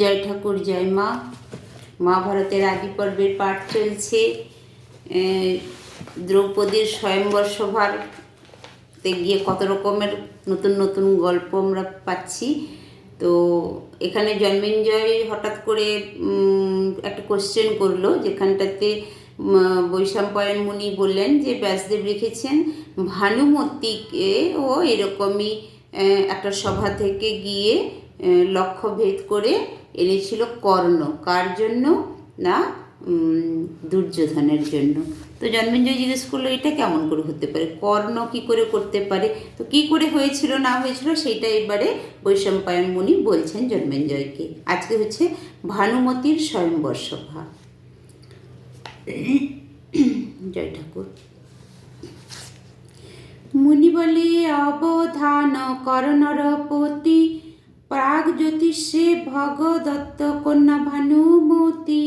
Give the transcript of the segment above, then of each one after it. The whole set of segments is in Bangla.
জয় ঠাকুর, জয় মা। মহাভারতের আদি পর্বের পাঠ চলছে। দ্রৌপদীর স্বয়ংবর সভাতে গিয়ে কত রকমের নতুন নতুন গল্প আমরা পাচ্ছি। তো এখানে জন্মেঞ্জয় হঠাৎ করে একটা কোশ্চেন করল, যেখানটাতে বৈশাম্পায়ন মুনি বললেন যে, ব্যাসদেব লিখেছেন, ভানুমতিকে ও এরকমই একটা সভা থেকে গিয়ে লক্ষ্য ভেদ করে এনেছিল কর্ণ। কার জন্য? না দুর্যোধনের জন্য। তো জন্মেঞ্জয় জিজ্ঞেস করল, এটা কেমন করে হতে পারে? কর্ণ কি করে করতে পারে? তো কি করে হয়েছিল, না হয়েছিল, সেইটা এবারে বৈশম্পায়ন মুনি বলছেন জন্মেঞ্জয়কে। আজকে হচ্ছে ভানুমতির স্বয়ংবর সভা জয় ঠাকুর। মুনি বলে, অবধান করণরপতি জ্যোতিষে ভগদত্ত কন্যা ভানুমতি।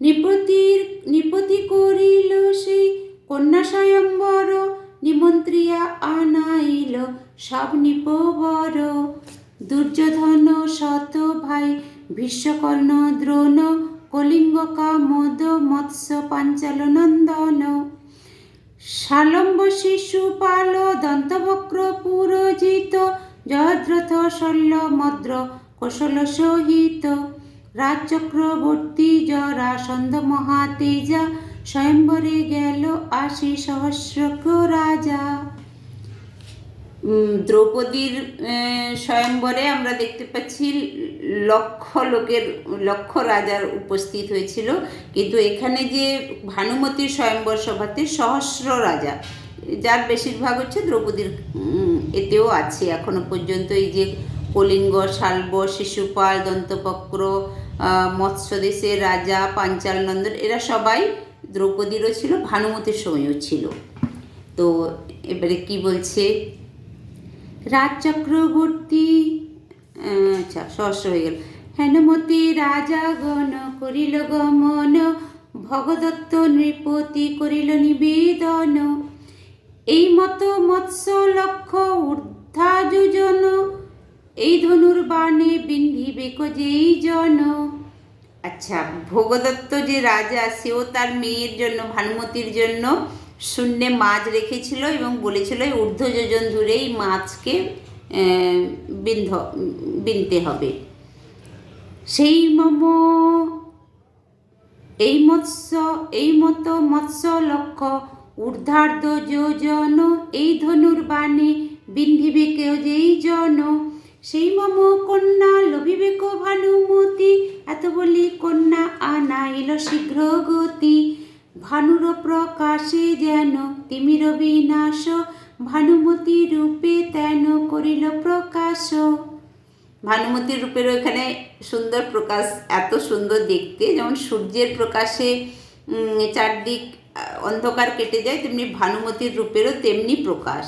নৃপতির, নৃপতি করিল সেই কন্যা স্বয়ম্বর, নিমন্ত্রিয়া আনাইল সব নিপবর। দুর্যোধন শত ভাই, ভীষ্মকর্ণ দ্রোণ কলিঙ্গকা মদ মৎস্য পাঞ্চাল নন্দন। শালম্ব শিশুপাল দন্তবক্র পুরজিত জয়দ্রথ শল্য মদ্র কৌশল সহিত। রাজচক্রবর্তী জরাসন্ধ মহাতেজা স্বয়ম্বরে গেল আশি সহস্রক রাজা। দ্রৌপদীর স্বয়ম্বরে আমরা দেখতে পাচ্ছি লক্ষ লোকের, লক্ষ রাজার উপস্থিত হয়েছিল। কিন্তু এখানে যে ভানুমতির স্বয়ম্বর সভাতে সহস্র রাজা। যার বেশিরভাগ হচ্ছে দ্রৌপদীর এতেও আছে এখনও পর্যন্ত। এই যে কলিঙ্গ, শাল্ব, শিশুপাল, দন্তপক্র মৎস্যদেশের রাজা পাঞ্চাল নন্দন এরা সবাই দ্রৌপদীরও ছিল, ভানুমতির সময়ও ছিল। তো এবারে কি বলছে? রাজ চক্রবর্তী আচ্ছা সহস্র হয়ে গেল। হেনমতি রাজা গণ করিল গমন, ভগদত্ত নৃপতি করিল নিবেদন। এই মতো মৎস্য লক্ষ্য ঊর্ধ্বা যোজন এই ধনুর বাণে বিন্ধিবে যেই জন। আচ্ছা ভোগদত্ত যে রাজা, সেও তার মেয়ের জন্য, ভানুমতির জন্য শূন্যে মাছ রেখেছিল এবং বলেছিল, এই ঊর্ধ্ব যোজন ধরে এই মাছকে বিন্ধ, বিনতে হবে। সেই মম, এই মৎস্য, এই মতো মৎস্য লক্ষ্য ঊর্ধ্বার্ধ যোজন, এই ধনুর বাণে বিন্ধিবে কেউ যেই জন। সেই মম কন্যা লভিবে কো ভানুমতি এত বলি কন্যা আনাইল শীঘ্র গতি। ভানুর প্রকাশে যেন তিমির বিনাশ, ভানুমতি রূপে তেন করিল প্রকাশ। ভানুমতির রূপের এখানে সুন্দর প্রকাশ, এত সুন্দর দেখতে, যেমন সূর্যের প্রকাশে চারদিক অন্ধকার কেটে যায়, তেমনি ভানুমতির রূপেরও তেমনি প্রকাশ।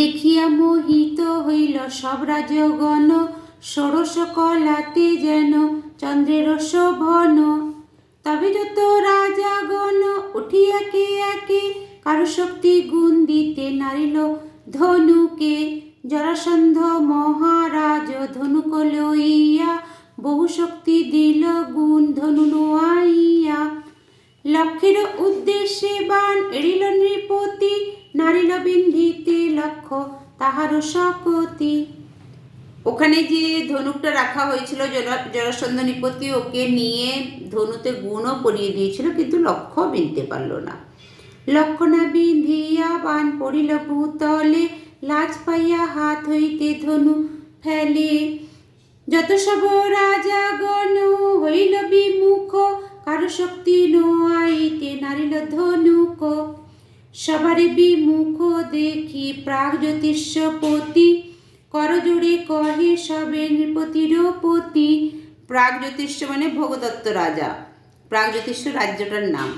দেখিয়া মোহিত হইল সব রাজগণ, ষোড়শ কলাতে যেন চন্দ্রের শোভন। তবে যত রাজাগণ উঠি একে একে, কারও শক্তি গুণ দিতে নারিল ধনুকে। জরাসন্ধ মহারাজ ধনুক লইয়া বহু শক্তি দিল, গুণ ধনু নোয়াইয়া লক্ষ্যের উদ্দেশ্যে বান এড়িল নৃপতি, নারিল বিন্ধিতে লক্ষ্য তাহার শকতি ওখানে যে ধনুকটা রাখা হয়েছিল জরা- জরাসন্ধ নৃপতি ওকে নিয়ে ধনুতে গুণও পরিয়ে দিয়েছিল, কিন্তু লক্ষ্য বিনতে পারল না। লক্ষণা বিন্ধিয়া বান পড়িল ভূতলে, লাজ পাইয়া হাত হইতে ধনু ফেলে। যত সব রাজা গণ হইল বিমুখ কারও শক্তি নোয়াইতে নারিল ধনুক সবারে বিমুখ দেখি প্রাগ জ্যোতিষপতি করজোড়ে কহে সবে নৃপতির পতি প্রাগ জ্যোতিষ মানে ভোগদত্ত রাজা। প্রাগ জ্যোতিষ রাজ্যটার নাম।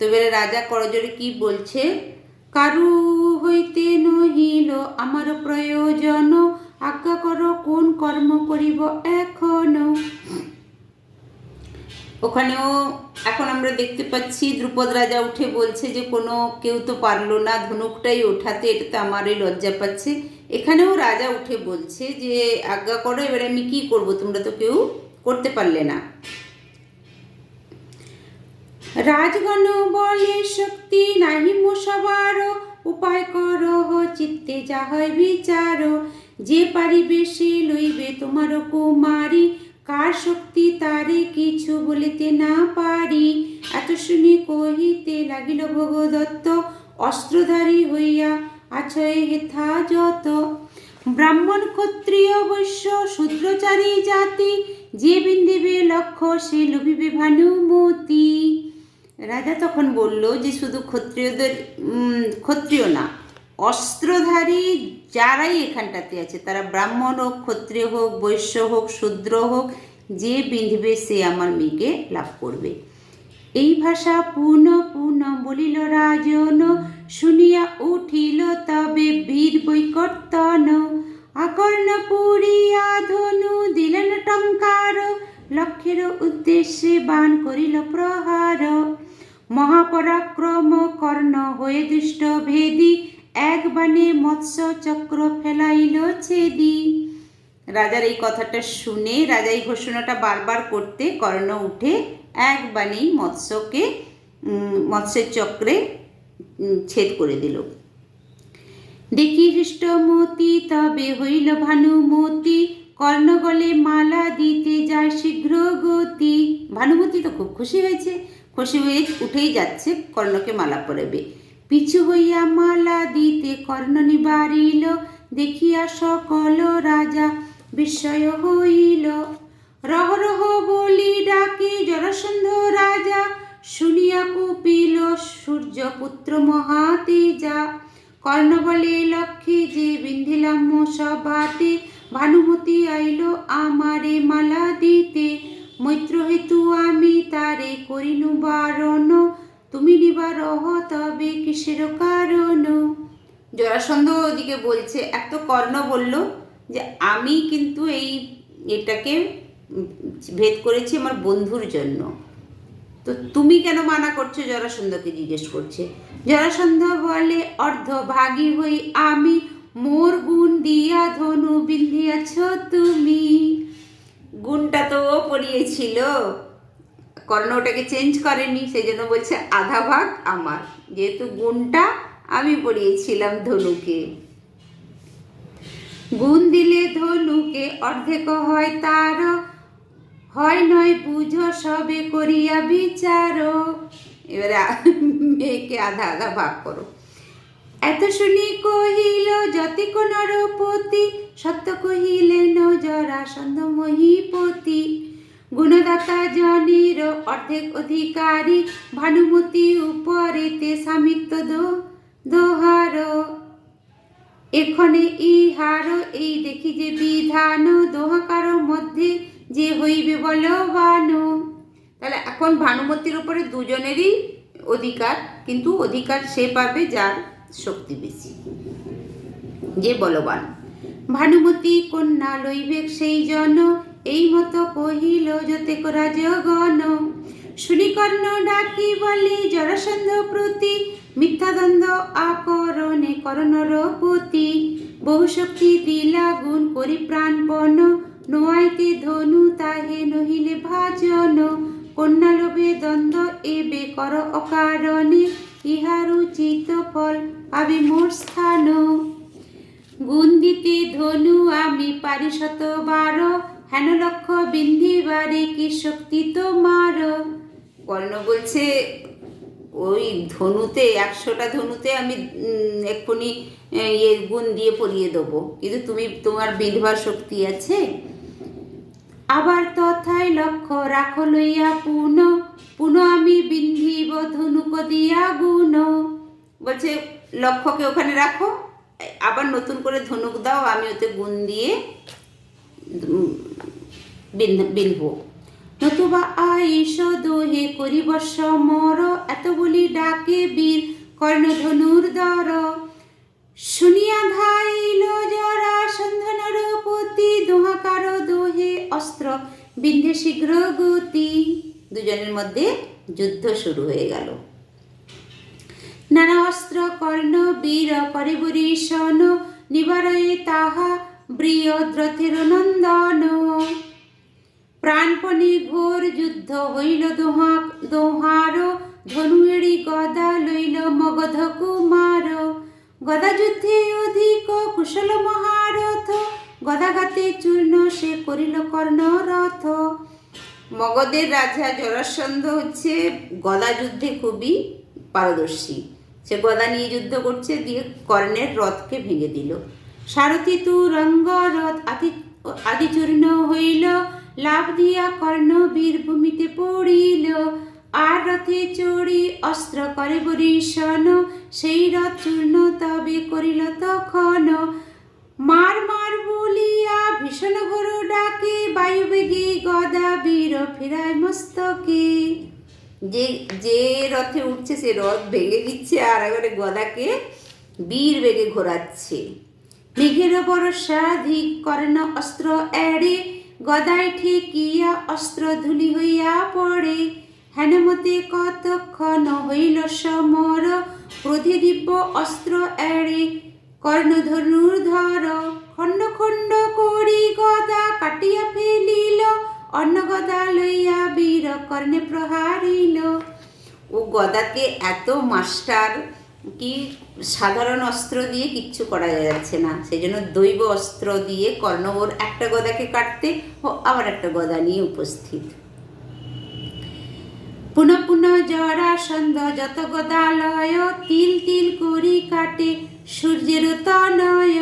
তো এবারে রাজা করজোড়ে কি বলছে? কারু হইতে নহিল আমার প্রয়োজন আজ্ঞা কর কোন কর্ম করিব এখনও ওখানেও এখন আমরা দেখতে পাচ্ছি, দ্রুপদ রাজা উঠে বলছে যে, কোনো কেউ তো পারল না, ধনুকটাই ওঠাতে, এটা তো আমারই লজ্জা পাচ্ছে। এখানেও রাজা উঠে বলছে যে, আজ্ঞা করো, এবারে আমি কি করব? তোমরা তো কেউ করতে পারলে না। রাজগণ বলে, শক্তি নাহি মো সবার উপায় কর চিত্তে যা হয় বিচার। যে পারিবে সে লইবে তোমার কুমারী। কার শক্তি তারে কিছু বলিতে না পারি? এত শুনি কহিতে লাগিল ভগদত্ত, অস্ত্রধারী হইয়া আছয়ে হেথা যত ব্রাহ্মণ ক্ষত্রিয় বৈশ্য, শূদ্রচারী জাতি, যে বিন্দিবে লক্ষ্য সে লভিবে ভানুমতি। রাজা তখন বলল যে, শুধু ক্ষত্রিয়দের ক্ষত্রিয় না অস্ত্রধারী যারাই এখানটাতে আছে, তারা ব্রাহ্মণ হোক, ক্ষত্রিয় হোক, বৈশ্য হোক, শূদ্র হোক, যে বিঁধবে সে আমার মেয়েকে লাভ করবে। এই ভাষা পুনঃ পুনঃ বলিল রাজন, শুনিয়া উঠিল তবে বীর বৈকর্তন। আকর্ণ পুরিয়া ধনু দিলেন টঙ্কার লক্ষ্যের উদ্দেশ্যে বান করিল প্রহার। মহাপরাক্রম কর্ণ হয়ে দুষ্ট ভেদি এক বানে মৎস্য চক্র ফেলাইল ছেদি রাজার এই কথাটা শুনে, রাজা এই ঘোষণাটা বারবার করতে কর্ণ উঠে এক বাণেই মৎস্যকে মৎস্যের চক্রে ছেদ করে দিল। দেখি হৃষ্টমতি তবে হইল ভানুমতি কর্ণগলে মালা দিতে যায় শীঘ্র গতি। ভানুমতি তো খুব খুশি হয়েছে, খুশি হয়ে উঠেই যাচ্ছে, কর্ণকে মালা পরাবে। পিছু হইয়া মালা দিতে কর্ণ নিবারিল, দেখিয়া সকল রাজা বিস্ময় হইল। রহ রহ বলি ডাকে জরাসন্ধ রাজা, শুনিয়া কুপিল সূর্যপুত্র মহাতেজা। কর্ণ বলে, লক্ষ্মী যে বিন্ধিলাম সভাতে, ভানুমতি আইল আমারে মালা দিতে। মৈত্র হেতু আমি তারে করিনু বারণ তুমি নিবারহ তবে কিসের কারণ? জরাসন্ধ ওদিকে বলছে, এত কর্ণ বলল যে আমি কিন্তু এই এটাকে ভেদ করেছি আমার বন্ধুর জন্য। তো তুমি কেন মানা করছ? জরাসন্ধকে জিজ্ঞেস করছে। জরাসন্ধ বলে, অর্ধ ভাগী হই আমি, মোর গুণ দিয়া ধনু বিন্ধিয়াছ তুমি। গুণটা তো পড়িয়েছিল। কর্ণ ওটাকে চেঞ্জ করেনি সেই জন্য বলছে আধা ভাগ আমার। যেহেতু গুণটা আমি পড়িয়েছিলাম ধনুকে। গুণ দিলে ধনুকে অর্ধেক হয় তার হয় নয় বুঝো সবে করিয়া বিচার এবারে মেয়েকে আধা আধা ভাগ করো। এত শুনি কহিল, যতি নরপতি সত্য কহিলেন জরাসন্ধ মহিপতি গুণদাতা জনির অর্ধেক অধিকারী, ভানুমতি উপরেতে স্বামিত্ব দো, দোহার। এখানে ইহার এই দেখি যে বিধান, দোহাকার মধ্যে যে হইবে বলবান। তাহলে এখন ভানুমতির উপরে দুজনেরই অধিকার, কিন্তু অধিকার সে পাবে যার শক্তি বেশি, যে বলবান। ভানুমতি কন্যা লইবে সেই জন এই মতো কহিল, যতে করা জগন শুনিকর্ণ ডাকি বলে জরাসন্ধ প্রতি, মিথ্যাদ্বন্দ্ব আকরণে করণর পতি বহুশক্তি দিলা গুণ করি প্রাণপণ, নোয়াইতে ধনু তাহে নহিলে ভাজন। কন্যা লোভে দ্বন্দ্ব এবে কর অকারণে, ইহার উচিত ফল পাবে মোর স্থান। গুণ দিতে ধনু আমি পারি শতবার হেন লক্ষ বিন্ধিবারে কি শক্তি তোমার কর্ণ বলছে, ওই ধনুতে, একশোটা ধনুতে আমি এক্ষুনি ইয়ে গুণ দিয়ে পরিয়ে দেবো। কিন্তু তুমি, তোমার বিধবার শক্তি আছে? আবার তথায় লক্ষ্য রাখো লইয়া পুন পুন আমি বিন্ধিব ধনুক দিয়া গুণ। বলছে, লক্ষ্যকে ওখানে রাখো, আবার নতুন করে ধনুক দাও, আমি ওতে গুণ দিয়ে বিনব নতুবা আইস দোহে সমর এত বলি ডাকে বীর কর্ণধনুর দর। শুনিয়া ধাইল জরা সন্ধানর পতি দোহাকার দোহে অস্ত্র বিন্ধে শীঘ্র গতি। দুজনের মধ্যে যুদ্ধ শুরু হয়ে গেল। নানা অস্ত্র, কর্ণ, বীর করে বরিশন নিবারয়ে তাহা বৃহদ্রথের নন্দন প্রাণপণে ঘোর যুদ্ধ হইল দোহা দোহার। ধনুয়েড়ি গদা লইল মগধ কুমার গদা যুদ্ধে অধিক কুশল মহারথ। গদাঘাতে চূর্ণ সে করিল কর্ণরথ। মগধের রাজা জরাসন্ধ হচ্ছে গদা যুদ্ধে খুবই পারদর্শী। সে গদা নিয়ে যুদ্ধ করছে, দিয়ে কর্ণের রথকে ভেঙে দিল। সারথি তু রঙ্গ রথ আদি, আদিচূর্ণ হইল, লাভ দিয়া কর্ণ বীরভূমিতে পড়িল। আর রথে চড়ি অস্ত্র করে বরিশন, সেই রথ চূর্ণ তবে করিল তখন। মার মার বলিয়া ভীষণ গরু ডাকে, বায়ুবেগে গদা বীর ফিরায় মস্তকে। যে যে রথে উঠছে, সে রথ ভেঙে দিচ্ছে, আর একবারে গদাকে বীর বেগে ঘোরাচ্ছে। মেঘের বরসা ধিক কর্ণ অস্ত্র এড়ে গদায় ঠেকিয়া অস্ত্র ধুলি হইয়া পড়ে। হেনমতে কতক্ষণ হইল সমর ক্রোধে দিব্য অস্ত্র এড়ে কর্ণধনুর ধর খণ্ড খণ্ড করি গদা কাটিয়া ফেলিল অন্য গদা লইয়া বীর কর্ণে প্রহারিল। ও গদাকে এত মাস্টার কি সাধারণ অস্ত্র দিয়ে কিচ্ছু করা যাচ্ছে না। সেই জন্য দৈব অস্ত্র দিয়ে কর্ণ ওর একটা গদাকে কাটতে ও আবার একটা গদা নিয়ে উপস্থিত। পুনঃ পুনঃ জরাসন্ধ যত গদালয় তিল তিল করি কাটে সূর্যের তনয়।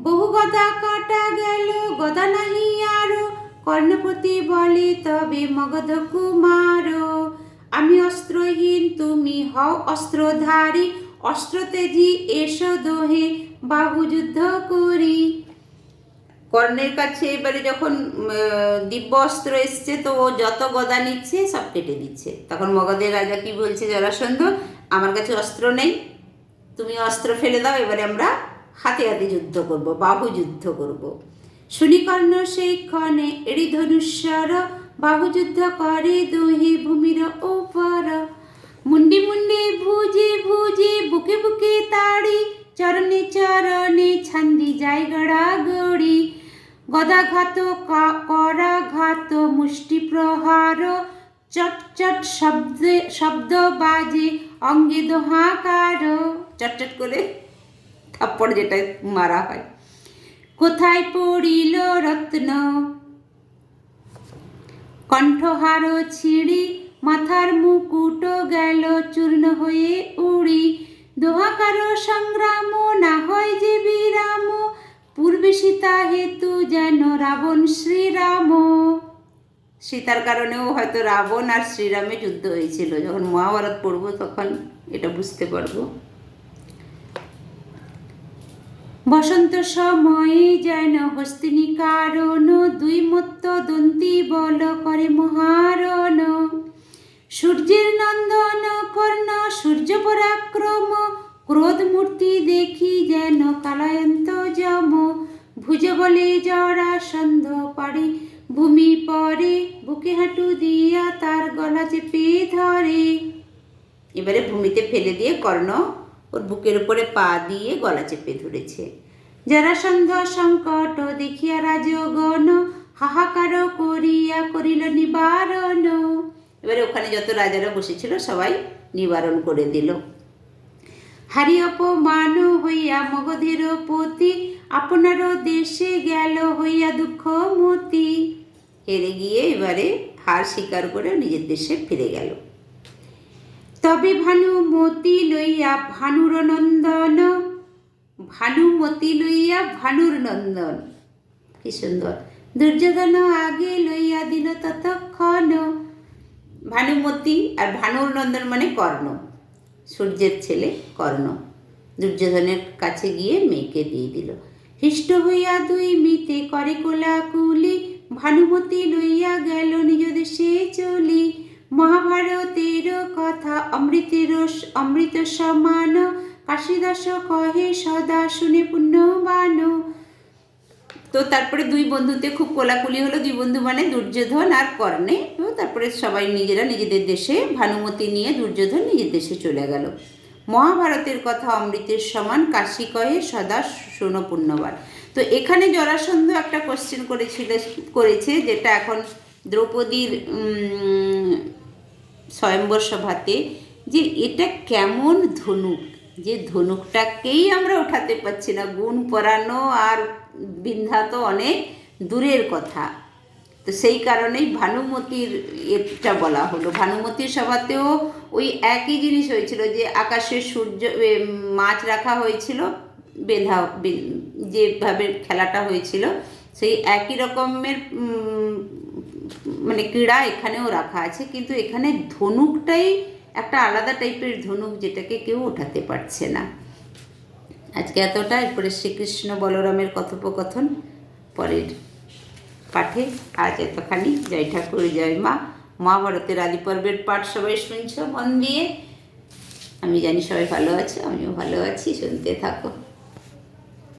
বহু গদা কাটা গেল, গদা নাহি আরও, কর্ণপতি বলে, তবে মগধ কুমার। আমি অস্ত্রহীন, তুমি হও অস্ত্রধারী অস্ত্র তেজি এসো দোহে বাহু যুদ্ধ করি। কর্ণের কাছে এবারে যখন দিব্য অস্ত্র এসছে, তো ও যত গদা নিচ্ছে, সব কেটে দিচ্ছে। তখন মগধের রাজা কি বলছে, জরাসন্ধ, আমার কাছে অস্ত্র নেই, তুমি অস্ত্র ফেলে দাও, এবারে আমরা হাতে হাতে যুদ্ধ করব বাহু যুদ্ধ করব। শুনি কর্ণ সেই ক্ষণে এড়ি ধনুষ্বর বাহু যুদ্ধ করে দুহি ভূমির উপর। মুন্ডি মুন্ডি ভুজে ভুজে বুকে বুকে তাড়ি চরণে চরণে ছান্দি যায় গড়া গড়ি গদাঘাত করাঘাত মুষ্টি প্রহার চট চট শব্দে শব্দ বাজে অঙ্গে দোহাকার। চটচট করে থাপ্পড় যেটা মারা হয়। কোথায় পড়িল রত্ন? কণ্ঠহার ছিঁড়ি, মাথার মুকুট গেল চূর্ণ হয়ে উড়ি। দোহাকার সংগ্রাম, না হয় যে বিরাম, পূর্বে সীতা হেতু যেন রাবণ শ্রীরাম। সীতার কারণেও হয়তো রাবণ আর শ্রীরামে যুদ্ধ হয়েছিল, যখন মহাভারত পড়ব তখন, এটা বুঝতে পারব। বসন্ত সময়ে যেন হস্তিনী কারণ দুই মত্ত দন্তি বল করে মহারণ। সূর্যের নন্দন কর্ণ, সূর্য পরাক্রম, ক্রোধ মূর্তি দেখি যেন কালায়ন্ত যম। ভুজ বলে জরা সন্ধ পাড়ি, ভূমি পরে বুকে হাঁটু দিয়া তার গলা চেপে ধরে। এবারে ভূমিতে ফেলে দিয়ে কর্ণ ওর বুকের উপরে পা দিয়ে গলা চেপে ধরেছে। যারা জরাসন্ধ সংকট দেখিয়া রাজগণ হাহাকার করিয়া করিল নিবারণ। এবারে ওখানে যত রাজারা বসেছিল, সবাই নিবারণ করে দিল। হারি অপমান হইয়া মগধের পতি আপনারও দেশে গেল হইয়া দুঃখ মতি। হেরে গিয়ে এবারে হার স্বীকার করে নিজের দেশে ফিরে গেল। তবে ভানুমতি লইয়া ভানুর নন্দন ভানুমতি লইয়া ভানুর নন্দন। কি সুন্দর। দুর্যোধন আগে লইয়া দিল ততক্ষণ ভানুমতি আর ভানুর নন্দন মানে কর্ণ। সূর্যের ছেলে কর্ণ। দুর্যোধনের কাছে গিয়ে মেয়েকে দিয়ে দিল। হৃষ্ট হইয়া দুই মিতে করে কোলাকুলি। ভানুমতি লইয়া গেল নিজ দেশে চলি। মহাভারতের কথা, অমৃতের অমৃত সমান। কাশীদাস কহে, সদা শুনে পুণ্যবান। তো তারপরে দুই বন্ধুতে খুব কোলাকুলি হলো। দুই বন্ধু মানে দুর্যোধন আর কর্ণে। তো তারপরে সবাই নিজেরা নিজেদের দেশে ভানুমতি নিয়ে দুর্যোধন নিজের দেশে চলে গেল। মহাভারতের কথা, অমৃতের সমান। কাশী কহে, সদা শোনো পুণ্যবান। তো এখানে জরাসন্ধ একটা কোশ্চেন করেছিল, করেছে, যেটা এখন দ্রৌপদীর স্বয়ম্বর সভাতে যে এটা কেমন ধনুক? যে ধনুকটাকেই আমরা উঠাতে পারছি না। গুণ পরানো আর বিন্ধা তো অনেক দূরের কথা। তো সেই কারণেই ভানুমতির এটা বলা হলো। ভানুমতির সভাতেও ওই একই জিনিস হয়েছিল যে আকাশে সূর্য মাছ রাখা হয়েছিল বেঁধা যেভাবে খেলাটা হয়েছিল, সেই একই রকমের মানে ক্রীড়া এখানেও রাখা আছে, কিন্তু এখানে ধনুকটাই একটা আলাদা টাইপের ধনুক যেটাকে কেউ ওঠাতে পারছে না। আজকে এতটা, এরপরে শ্রীকৃষ্ণ বলরামের কথোপকথন, পরের পাঠে আজ এতখানি। জয় ঠাকুর, জয় মা। মহাভারতের আদি পর্বের পাঠ সবাই শুনছ, মন দিয়ে। আমি জানি সবাই ভালো আছো, আমিও ভালো আছি, শুনতে থাকো।